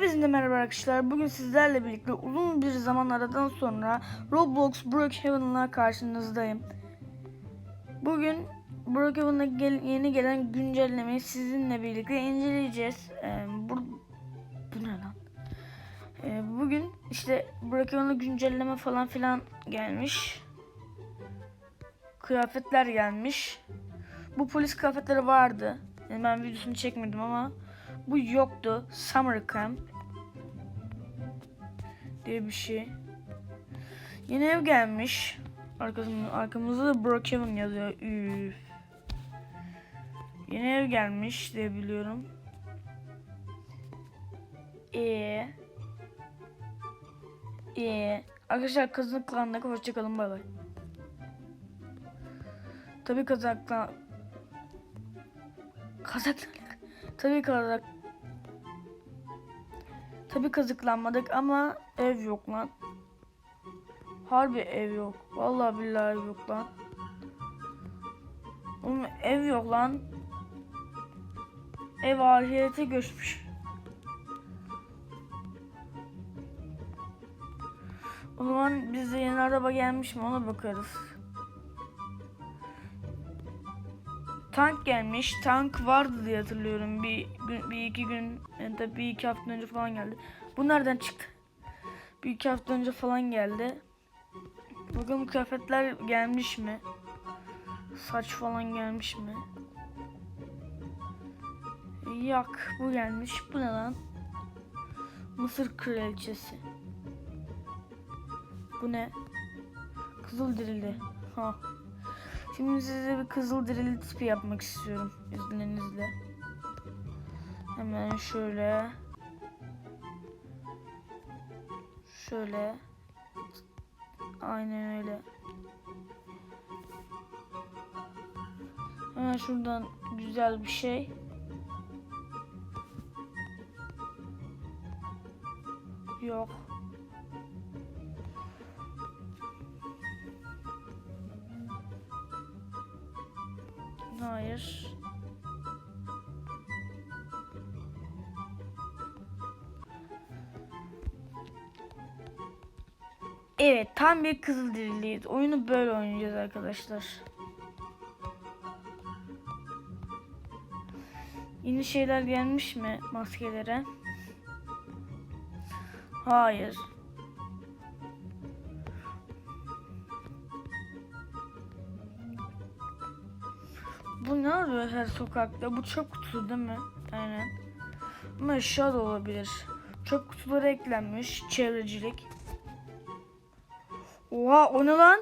Hepinize merhaba arkadaşlar. Bugün sizlerle birlikte uzun bir zaman aradan sonra Roblox Brookhaven'la karşınızdayım. Bugün Brookhaven'a gel- yeni gelen güncellemeyi sizinle birlikte inceleyeceğiz. Ee, bu, bu ne lan? Ee, bugün işte Brookhaven'a güncelleme falan filan gelmiş. Kıyafetler gelmiş. Bu polis kıyafetleri vardı. Yani ben videosunu çekmedim ama bu yoktu. Summer Camp diye bir şey. Yeni ev gelmiş. Arkasında, arkamızda da Brookhaven yazıyor. Üf. Yeni ev gelmiş diye biliyorum. Ee. Ee. Arkadaşlar kazanık klanına hoşçakalın bay bay. Tabii kazakla kazak tabii kazak tabii kazıklanmadık ama ev yok lan. Harbi ev yok. Vallahi billahi ev yok lan. Oğlum ev yok lan. Ev ahirete göçmüş. O zaman bize yeni araba gelmiş mi ona bakarız. Tank gelmiş. Tank vardı diye hatırlıyorum. Bir, bir iki gün ya da bir iki hafta önce falan geldi. Bu nereden çıktı? Bir iki hafta önce falan geldi. Bakalım kıyafetler gelmiş mi? Saç falan gelmiş mi? Yok bu gelmiş. Bu ne lan? Mısır kraliçesi. Bu ne? Kızıl dirildi. Ha. Şimdi size bir kızıl dirili tipi yapmak istiyorum izninizle. Hemen şöyle. Şöyle. Aynen öyle. Hemen şuradan güzel bir şey. Yok. Hayır. Evet tam bir kızılderiliyiz. Oyunu böyle oynayacağız arkadaşlar. Yeni şeyler gelmiş mi maskelere? Hayır. Bu ne arıyor her sokakta? Bu çöp kutusu değil mi? Aynen. Ama eşya da olabilir. Çöp kutuları eklenmiş. Çevrecilik. Oha o ne lan?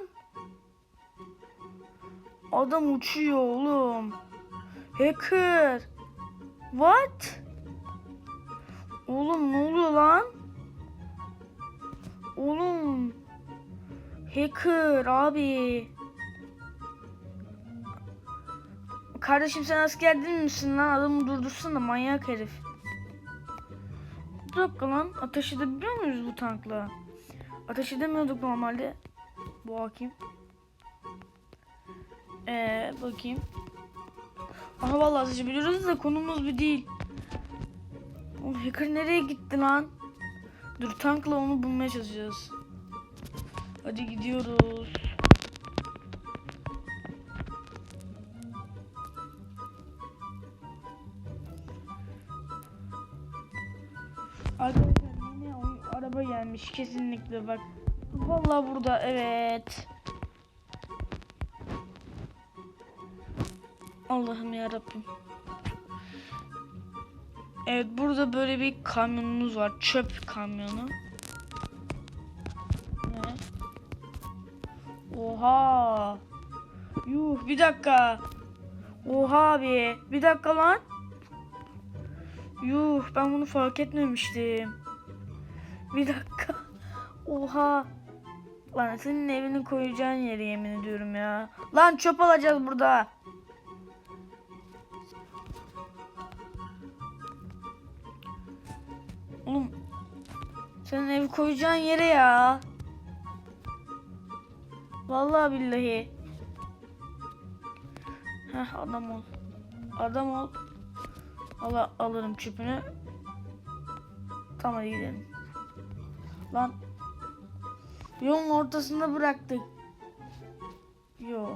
Adam uçuyor oğlum. Hacker. What? Oğlum ne oluyor lan? Oğlum. Hacker abi. Kardeşim sen asker değil misin lan? Adamı durdursana manyak herif. Bir dakika lan. Ateş edebiliyor muyuz bu tankla? Ateş edemiyorduk normalde. Bu bakayım. Ee, bakayım. Aha vallahi ateş biliyoruz da konumuz bir değil. O hacker nereye gitti lan? Dur tankla onu bulmaya çalışacağız. Hadi gidiyoruz. Arkadaşlar yine araba gelmiş kesinlikle bak. Vallahi burada evet. Allah'ım ya Rabbim. Evet burada böyle bir kamyonumuz var. Çöp kamyonu. Ne? Oha. Yuh bir dakika. Oha abi. Bir dakika lan. Yuh ben bunu fark etmemiştim. Bir dakika. Oha. Lan senin evini koyacağın yeri yemin ediyorum ya. Lan çöp alacağız burada. Oğlum. Senin evi koyacağın yere ya. Vallahi billahi. Heh adam ol. Adam ol. Ala alırım çöpünü. Tamam hadi gidelim. Lan. Yolun ortasında bıraktık. Yo.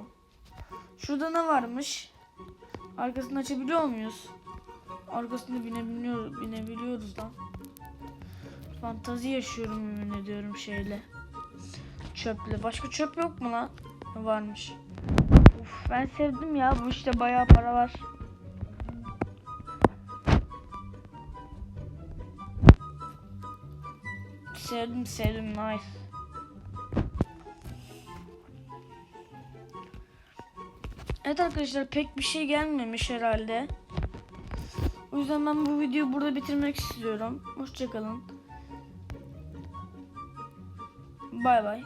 Şurada ne varmış? Arkasını açabiliyor muyuz? Arkasında binebiliyoruz, binebiliyoruz lan. Fantazi yaşıyorum yemin ediyorum şeyle. Çöple. Başka çöp yok mu lan? Varmış. Uf, ben sevdim ya. Bu işte bayağı para var. Sevdim sevdim nice. Evet arkadaşlar pek bir şey gelmemiş herhalde. O yüzden ben bu videoyu burada bitirmek istiyorum. Hoşçakalın. Bay bay.